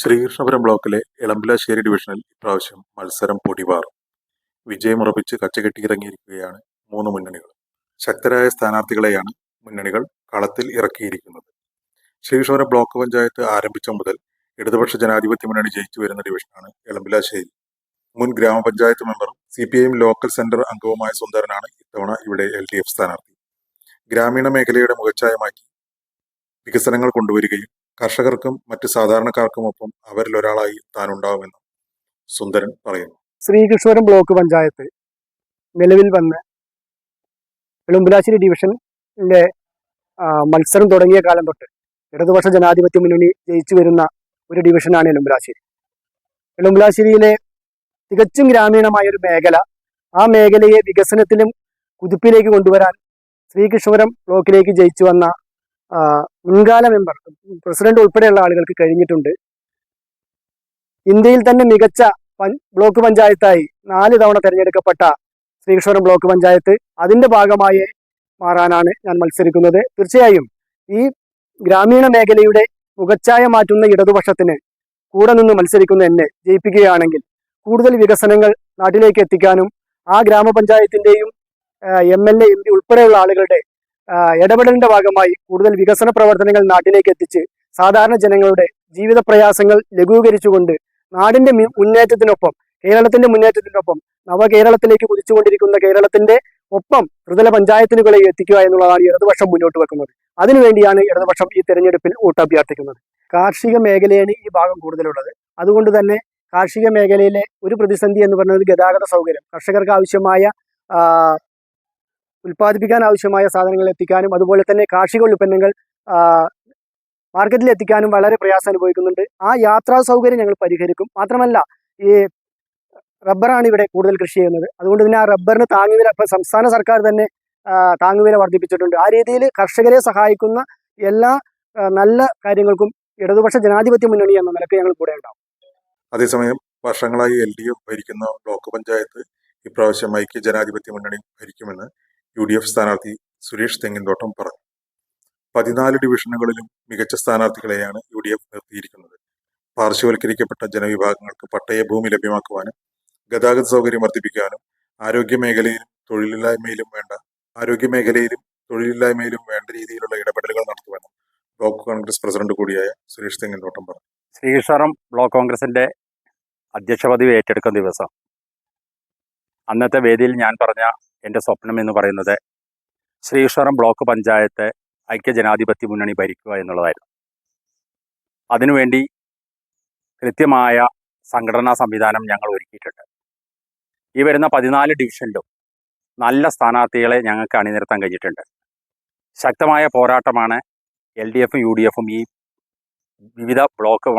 ശ്രീകൃഷ്ണപുരം ബ്ലോക്കിലെ എളമ്പിലാശ്ശേരി ഡിവിഷനിൽ ഇപ്രാവശ്യം മത്സരം പൊടിപാറും. വിജയമുറപ്പിച്ച് കച്ചകെട്ടിയിറങ്ങിയിരിക്കുകയാണ് മൂന്ന് മുന്നണികൾ. ശക്തരായ സ്ഥാനാർത്ഥികളെയാണ് മുന്നണികൾ കളത്തിൽ ഇറക്കിയിരിക്കുന്നത്. ശ്രീകൃഷ്ണപുരം ബ്ലോക്ക് പഞ്ചായത്ത് ആരംഭിച്ച മുതൽ ഇടതുപക്ഷ ജനാധിപത്യ മുന്നണി ജയിച്ചു വരുന്ന ഡിവിഷനാണ് എളമ്പിലാശ്ശേരി. മുൻ ഗ്രാമപഞ്ചായത്ത് മെമ്പറും C P I M local centre അംഗവുമായ സുന്ദരനാണ് ഇത്തവണ ഇവിടെ എൽ ഡി എഫ് സ്ഥാനാർത്ഥി. ഗ്രാമീണ മേഖലയുടെ മുഖച്ഛായമാക്കി വികസനങ്ങൾ കൊണ്ടുവരികയും കർഷകർക്കും മറ്റ് സാധാരണക്കാർക്കുമൊപ്പം അവരിൽ ഒരാളായി താൻ ഉണ്ടാവുമെന്നും സുന്ദരൻ പറയുന്നു. ശ്രീകൃഷ്ണപുരം ബ്ലോക്ക് പഞ്ചായത്ത് നിലവിൽ വന്ന് എളുമ്പലാശ്ശേരി ഡിവിഷനിലെ മത്സരം തുടങ്ങിയ കാലം തൊട്ട് ഇടതുപക്ഷ ജനാധിപത്യ മുന്നണി ജയിച്ചു വരുന്ന ഒരു ഡിവിഷനാണ് എളുമ്പലാശ്ശേരി. എളുമ്പലാശ്ശേരിയിലെ തികച്ചും ഗ്രാമീണമായ ഒരു മേഖല ആ മേഖലയെ വികസനത്തിലും കുതിപ്പിലേക്ക് കൊണ്ടുവരാൻ ശ്രീകൃഷ്ണപുരം ബ്ലോക്കിലേക്ക് ജയിച്ചു വന്ന മുൻകാല മെമ്പർ പ്രസിഡന്റ് ഉൾപ്പെടെയുള്ള ആളുകൾക്ക് കഴിഞ്ഞിട്ടുണ്ട്. ഇന്ത്യയിൽ തന്നെ മികച്ച ബ്ലോക്ക് പഞ്ചായത്തായി നാല് തവണ തെരഞ്ഞെടുക്കപ്പെട്ട ശ്രീകൃഷ്ണപുരം ബ്ലോക്ക് പഞ്ചായത്ത് അതിന്റെ ഭാഗമായി മാറാനാണ് ഞാൻ മത്സരിക്കുന്നത്. തീർച്ചയായും ഈ ഗ്രാമീണ മേഖലയുടെ മുഖച്ഛായ മാറ്റുന്ന ഇടതുപക്ഷത്തിന് കൂടെ നിന്ന് മത്സരിക്കുന്ന എന്നെ ജയിപ്പിക്കുകയാണെങ്കിൽ കൂടുതൽ വികസനങ്ങൾ നാട്ടിലേക്ക് എത്തിക്കാനും ആ ഗ്രാമപഞ്ചായത്തിന്റെയും M L A M P ഉൾപ്പെടെയുള്ള ആളുകളുടെ ഇടപെടലിന്റെ ഭാഗമായി കൂടുതൽ വികസന പ്രവർത്തനങ്ങൾ നാട്ടിലേക്ക് എത്തിച്ച് സാധാരണ ജനങ്ങളുടെ ജീവിത പ്രയാസങ്ങൾ ലഘൂകരിച്ചുകൊണ്ട് നാടിന്റെ മുന്നേറ്റത്തിനൊപ്പം കേരളത്തിന്റെ മുന്നേറ്റത്തിനൊപ്പം നവകേരളത്തിലേക്ക് കുതിച്ചുകൊണ്ടിരിക്കുന്ന കേരളത്തിന്റെ ഒപ്പം ത്രിതല പഞ്ചായത്തുകളെ എത്തിക്കുക എന്നുള്ളതാണ് ഇടതുപക്ഷം മുന്നോട്ട് വെക്കുന്നത്. അതിനുവേണ്ടിയാണ് ഇടതുപക്ഷം ഈ തെരഞ്ഞെടുപ്പിൽ വോട്ടഭ്യർത്ഥിക്കുന്നത് കാർഷിക മേഖലയാണ് ഈ ഭാഗം കൂടുതലുള്ളത്. അതുകൊണ്ട് തന്നെ കാർഷിക മേഖലയിലെ ഒരു പ്രതിസന്ധി എന്ന് പറയുന്നത് ഗതാഗത സൗകര്യം. കർഷകർക്ക് ആവശ്യമായ ഉൽപ്പാദിപ്പിക്കാൻ ആവശ്യമായ സാധനങ്ങൾ എത്തിക്കാനും അതുപോലെ തന്നെ കാർഷിക ഉൽപ്പന്നങ്ങൾ മാർക്കറ്റിൽ എത്തിക്കാനും വളരെ പ്രയാസം അനുഭവിക്കുന്നുണ്ട്. ആ യാത്രാ സൗകര്യം ഞങ്ങൾ പരിഹരിക്കും. മാത്രമല്ല ഈ റബ്ബറാണ് ഇവിടെ കൂടുതൽ കൃഷി ചെയ്യുന്നത്. അതുകൊണ്ട് തന്നെ ആ റബ്ബറിന് താങ്ങുവില ഇപ്പം സംസ്ഥാന സർക്കാർ തന്നെ താങ്ങുവില വർദ്ധിപ്പിച്ചിട്ടുണ്ട്. ആ രീതിയിൽ കർഷകരെ സഹായിക്കുന്ന എല്ലാ നല്ല കാര്യങ്ങൾക്കും ഇടതുപക്ഷ ജനാധിപത്യ മുന്നണി എന്ന നിലയ്ക്ക് ഞങ്ങൾ കൂടെ ഉണ്ടാവും. അതേസമയം വർഷങ്ങളായി എൽ ഡി എഫ് ഭരിക്കുന്ന ബ്ലോക്ക് പഞ്ചായത്ത് ഇപ്രാവശ്യം ഐക്യ ജനാധിപത്യ മുന്നണി ഭരിക്കുമെന്ന് യു ഡി എഫ് സ്ഥാനാർത്ഥി സുരേഷ് തെങ്ങിൻതോട്ടം പറഞ്ഞു. പതിനാല് ഡിവിഷനുകളിലും മികച്ച സ്ഥാനാർത്ഥികളെയാണ് യു ഡി എഫ് നിർത്തിയിരിക്കുന്നത്. പാർശ്വവൽക്കരിക്കപ്പെട്ട ജനവിഭാഗങ്ങൾക്ക് പട്ടയ ഭൂമി ലഭ്യമാക്കുവാനും ഗതാഗത സൗകര്യം വർദ്ധിപ്പിക്കാനും ആരോഗ്യ മേഖലയിലും തൊഴിലില്ലായ്മയിലും വേണ്ട ആരോഗ്യ മേഖലയിലും തൊഴിലില്ലായ്മയിലും വേണ്ട രീതിയിലുള്ള ഇടപെടലുകൾ നടത്തുവാനും ബ്ലോക്ക് കോൺഗ്രസ് പ്രസിഡന്റ് കൂടിയായ സുരേഷ് തെങ്ങിൻതോട്ടം പറഞ്ഞു. ശ്രീകൃഷ്ണറം ബ്ലോക്ക് കോൺഗ്രസിന്റെ അധ്യക്ഷ പദവി ഏറ്റെടുക്കുന്ന ദിവസം അന്നത്തെ വേദിയിൽ ഞാൻ പറഞ്ഞ എന്റെ സ്വപ്നം എന്ന് പറയുന്നത് ശ്രീശ്വരം ബ്ലോക്ക് പഞ്ചായത്ത് ഐക്യ ജനാധിപത്യ മുന്നണി ഭരിക്കുക എന്നുള്ളതായിരുന്നു. അതിനുവേണ്ടി കൃത്യമായ സംഘടനാ സംവിധാനം ഞങ്ങൾ ഒരുക്കിയിട്ടുണ്ട്. ഈ വരുന്ന പതിനാല് ഡിവിഷനിലും നല്ല സ്ഥാനാർത്ഥികളെ ഞങ്ങൾക്ക് അണിനിരത്താൻ കഴിഞ്ഞിട്ടുണ്ട്. ശക്തമായ പോരാട്ടമാണ് എൽ ഡി എഫും യു ഡി എഫും ഈ വിവിധ ബ്ലോക്ക്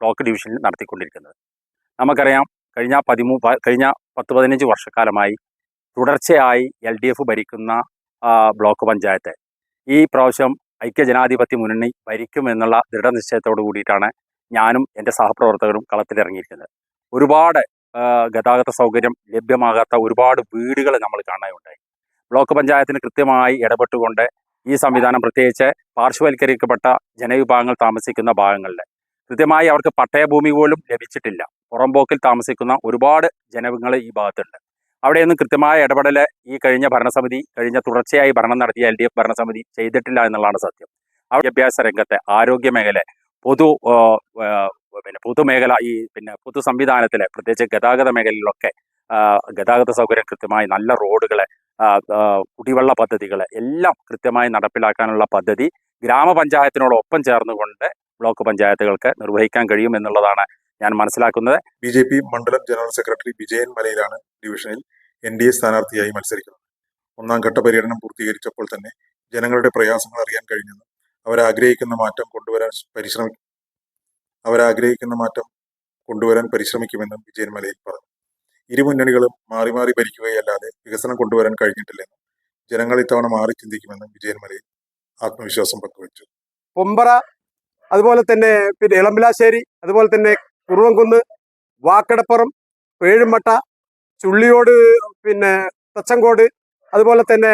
ബ്ലോക്ക് ഡിവിഷനിൽ നടത്തിക്കൊണ്ടിരിക്കുന്നത്. നമുക്കറിയാം കഴിഞ്ഞ പതിമൂ കഴിഞ്ഞ പത്ത് പതിനഞ്ച് വർഷക്കാലമായി തുടർച്ചയായി എൽ ഡി എഫ് ഭരിക്കുന്ന ബ്ലോക്ക് പഞ്ചായത്ത്. ഈ പ്രാവശ്യം ഐക്യ ജനാധിപത്യ മുന്നണി ഭരിക്കും എന്നുള്ള ദൃഢനിശ്ചയത്തോടു കൂടിയിട്ടാണ് ഞാനും എന്റെ സഹപ്രവർത്തകരും കളത്തിലിറങ്ങിയിരിക്കുന്നത് ഒരുപാട് ഗതാഗത സൗകര്യം ലഭ്യമാകാത്ത ഒരുപാട് വീടുകൾ നമ്മൾ കാണാനുണ്ടായി. ബ്ലോക്ക് പഞ്ചായത്തിന് കൃത്യമായി ഇടപെട്ടുകൊണ്ട് ഈ സംവിധാനം പ്രത്യേകിച്ച് പാർശ്വവൽക്കരിക്കപ്പെട്ട ജനവിഭാഗങ്ങൾ താമസിക്കുന്ന ഭാഗങ്ങളിൽ കൃത്യമായി അവർക്ക് പട്ടയഭൂമി പോലും ലഭിച്ചിട്ടില്ല. പുറംപോക്കിൽ താമസിക്കുന്ന ഒരുപാട് ജനങ്ങൾ ഈ ഭാഗത്തുണ്ട്. അവിടെയൊന്നും കൃത്യമായ ഇടപെടൽ ഈ കഴിഞ്ഞ ഭരണസമിതി കഴിഞ്ഞ തുടർച്ചയായി ഭരണം നടത്തിയ എൽ ഡി എഫ് ഭരണസമിതി ചെയ്തിട്ടില്ല എന്നുള്ളതാണ് സത്യം. അവിടെ വിദ്യാഭ്യാസ രംഗത്തെ ആരോഗ്യ മേഖല പൊതു പിന്നെ പൊതുമേഖല ഈ പിന്നെ പൊതു സംവിധാനത്തിലെ പ്രത്യേകിച്ച് ഗതാഗത മേഖലയിലൊക്കെ ഗതാഗത സൗകര്യം കൃത്യമായി നല്ല ആ, കുടിവെള്ള പദ്ധതികൾ എല്ലാം കൃത്യമായി നടപ്പിലാക്കാനുള്ള പദ്ധതി ഗ്രാമപഞ്ചായത്തിനോടൊപ്പം ചേർന്നുകൊണ്ട് ബ്ലോക്ക് പഞ്ചായത്തുകൾക്ക് നിർവഹിക്കാൻ കഴിയും എന്നുള്ളതാണ് ഞാൻ മനസ്സിലാക്കുന്നത്. ബി ജെ പി മണ്ഡലം ജനറൽ സെക്രട്ടറി വിജയൻ മലയിലാണ് ഡിവിഷനിൽ. എൻ ഡി എ സ്ഥാനാർത്ഥിയായി മത്സരിക്കുന്നത് ഒന്നാം ഘട്ട പര്യടനം പൂർത്തീകരിച്ചപ്പോൾ തന്നെ ജനങ്ങളുടെ പ്രയാസങ്ങൾ അറിയാൻ കഴിഞ്ഞെന്നും അവരാഗ്രഹിക്കുന്ന മാറ്റം കൊണ്ടുവരാൻ പരിശ്രമി അവരാഗ്രഹിക്കുന്ന മാറ്റം കൊണ്ടുവരാൻ പരിശ്രമിക്കുമെന്നും വിജയൻ മലയിൽ പറഞ്ഞു. ഇരു മുന്നണികളും മാറി മാറി ഭരിക്കുകയല്ലാതെ വികസനം കൊണ്ടുവരാൻ കഴിഞ്ഞിട്ടില്ലെന്നും ജനങ്ങൾ ഇത്തവണ മാറി ചിന്തിക്കുമെന്നും വിജയൻ മലയിൽ ആത്മവിശ്വാസം പങ്കുവച്ചു. പൊമ്പറ അതുപോലെ തന്നെ പിന്നെ ഇളമ്പിലാശ്ശേരി അതുപോലെ തന്നെ കുറുവൻകുന്ന് വാക്കടപ്പുറം പേഴുമട്ട ചുള്ളിയോട് പിന്നെ തച്ചങ്കോട് അതുപോലെ തന്നെ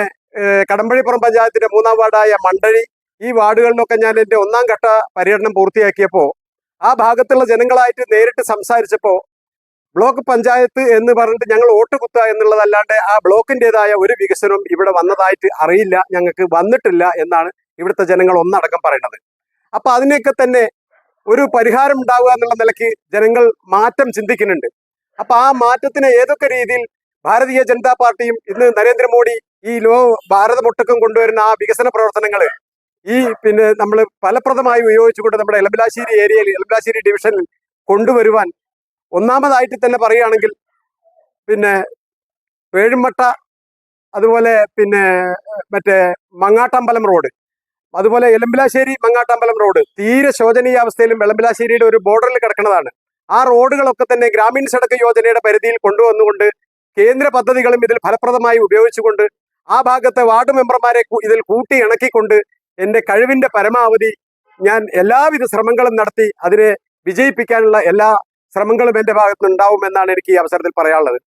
കടമ്പഴിപ്പുറം പഞ്ചായത്തിന്റെ മൂന്നാം വാർഡായ മണ്ടഴി ഈ വാർഡുകളിലൊക്കെ ഞാൻ എന്റെ ഒന്നാം ഘട്ട പര്യടനം പൂർത്തിയാക്കിയപ്പോൾ ആ ഭാഗത്തുള്ള ജനങ്ങളായിട്ട് നേരിട്ട് സംസാരിച്ചപ്പോൾ ബ്ലോക്ക് പഞ്ചായത്ത് എന്ന് പറഞ്ഞിട്ട് ഞങ്ങൾ വോട്ട് കുത്തുക എന്നുള്ളതല്ലാണ്ട് ആ ബ്ലോക്കിന്റെതായ ഒരു വികസനവും ഇവിടെ വന്നതായിട്ട് അറിയില്ല ഞങ്ങൾക്ക് വന്നിട്ടില്ല എന്നാണ് ഇവിടുത്തെ ജനങ്ങൾ ഒന്നടക്കം പറയുന്നത്. അപ്പൊ അതിനെയൊക്കെ തന്നെ ഒരു പരിഹാരം ഉണ്ടാവുക എന്നുള്ള നിലയ്ക്ക് ജനങ്ങൾ മാറ്റം ചിന്തിക്കുന്നുണ്ട്. അപ്പൊ ആ മാറ്റത്തിന് ഏതൊക്കെ രീതിയിൽ ഭാരതീയ ജനതാ പാർട്ടിയും ഇന്ന് നരേന്ദ്രമോദി ഈ ലോ ഭാരതമൊട്ടക്കം കൊണ്ടുവരുന്ന ആ വികസന പ്രവർത്തനങ്ങൾ ഈ പിന്നെ നമ്മൾ ഫലപ്രദമായി ഉപയോഗിച്ചുകൊണ്ട് നമ്മുടെ എലബലാശ്ശേരി ഏരിയയിൽ എലബലാശ്ശേരി ഡിവിഷനിൽ കൊണ്ടുവരുവാൻ ഒന്നാമതായിട്ട് തന്നെ പറയുകയാണെങ്കിൽ പിന്നെ വേഴുമട്ട അതുപോലെ പിന്നെ മറ്റേ മങ്ങാട്ടമ്പലം റോഡ് അതുപോലെ എലമ്പിലാശ്ശേരി മങ്ങാട്ടമ്പലം റോഡ് തീരെ ശോചനീയ അവസ്ഥയിലും എളമ്പിലാശ്ശേരിയുടെ ഒരു ബോർഡറിൽ കിടക്കുന്നതാണ്. ആ റോഡുകളൊക്കെ തന്നെ ഗ്രാമീണ സടക്ക് യോജനയുടെ പരിധിയിൽ കൊണ്ടുവന്നുകൊണ്ട് കേന്ദ്ര പദ്ധതികളും ഇതിൽ ഫലപ്രദമായി ഉപയോഗിച്ചുകൊണ്ട് ആ ഭാഗത്തെ വാർഡ് മെമ്പർമാരെ ഇതിൽ കൂട്ടി ഇണക്കിക്കൊണ്ട് എന്റെ കഴിവിന്റെ പരമാവധി ഞാൻ എല്ലാവിധ ശ്രമങ്ങളും നടത്തി അതിനെ വിജയിപ്പിക്കാനുള്ള എല്ലാ ശ്രമങ്ങളും എന്റെ ഭാഗത്ത് ഉണ്ടാവുമെന്നാണ് എനിക്ക് ഈ അവസരത്തിൽ പറയാനുള്ളത്.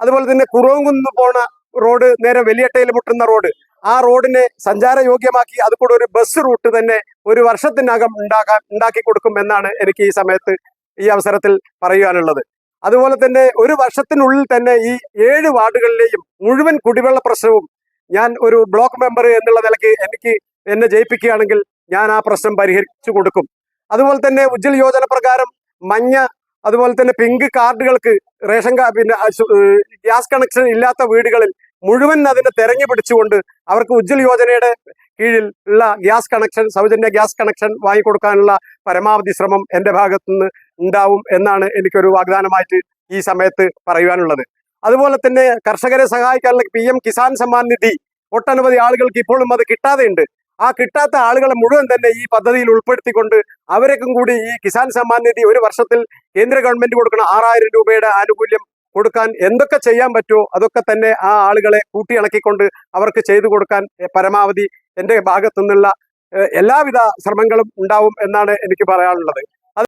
അതുപോലെ തന്നെ കുറവങ്കുന്ന് പോണ റോഡ് നേരെ വലിയട്ടയിൽ മുട്ടുന്ന റോഡ് ആ റോഡിനെ സഞ്ചാരയോഗ്യമാക്കി അത് ഒരു ബസ് റൂട്ട് തന്നെ ഒരു വർഷത്തിനകം ഉണ്ടാക്കാൻ ഉണ്ടാക്കി കൊടുക്കും എന്നാണ് എനിക്ക് ഈ സമയത്ത് ഈ അവസരത്തിൽ പറയുവാനുള്ളത്. അതുപോലെ തന്നെ ഒരു വർഷത്തിനുള്ളിൽ തന്നെ ഈ ഏഴ് വാർഡുകളിലെയും മുഴുവൻ കുടിവെള്ള പ്രശ്നവും ഞാൻ ഒരു ബ്ലോക്ക് മെമ്പർ എന്നുള്ള നിലയ്ക്ക് എനിക്ക് എന്നെ ജയിപ്പിക്കുകയാണെങ്കിൽ ഞാൻ ആ പ്രശ്നം പരിഹരിച്ചു കൊടുക്കും. അതുപോലെ തന്നെ ഉജ്ജൽ യോജന പ്രകാരം മഞ്ഞ അതുപോലെ തന്നെ പിങ്ക് കാർഡുകൾക്ക് റേഷൻ കാർഡ് പിന്നെ ഗ്യാസ് കണക്ഷൻ ഇല്ലാത്ത വീടുകളിൽ മുഴുവൻ അതിനെ തെരഞ്ഞു പിടിച്ചുകൊണ്ട് അവർക്ക് ഉജ്ജൽ യോജനയുടെ കീഴിൽ ഉള്ള ഗ്യാസ് കണക്ഷൻ സൗജന്യ ഗ്യാസ് കണക്ഷൻ വാങ്ങിക്കൊടുക്കാനുള്ള പരമാവധി ശ്രമം എന്റെ ഭാഗത്തുനിന്ന് ഉണ്ടാവും എന്നാണ് എനിക്കൊരു വാഗ്ദാനമായിട്ട് ഈ സമയത്ത് പറയുവാനുള്ളത്. അതുപോലെ തന്നെ കർഷകരെ സഹായിക്കാനുള്ള പി എം കിസാൻ സമ്മാൻ നിധി ഒട്ടനവധി ആളുകൾക്ക് ഇപ്പോഴും അത് കിട്ടാതെയുണ്ട്. ആ കിട്ടാത്ത ആളുകളെ മുഴുവൻ തന്നെ ഈ പദ്ധതിയിൽ ഉൾപ്പെടുത്തിക്കൊണ്ട് അവരേക്കും കൂടി ഈ കിസാൻ സമ്മാൻ നിധി ഒരു വർഷത്തിൽ കേന്ദ്ര ഗവൺമെന്റ് കൊടുക്കുന്ന ആറായിരം രൂപയുടെ ആനുകൂല്യം കൊടുക്കാൻ എന്തൊക്കെ ചെയ്യാൻ പറ്റുമോ അതൊക്കെ തന്നെ ആ ആളുകളെ കൂട്ടിയിണക്കിക്കൊണ്ട് അവർക്ക് ചെയ്തു കൊടുക്കാൻ പരമാവധി എന്റെ ഭാഗത്തു നിന്നുള്ള എല്ലാവിധ ശ്രമങ്ങളും ഉണ്ടാവും എന്നാണ് എനിക്ക് പറയാനുള്ളത്.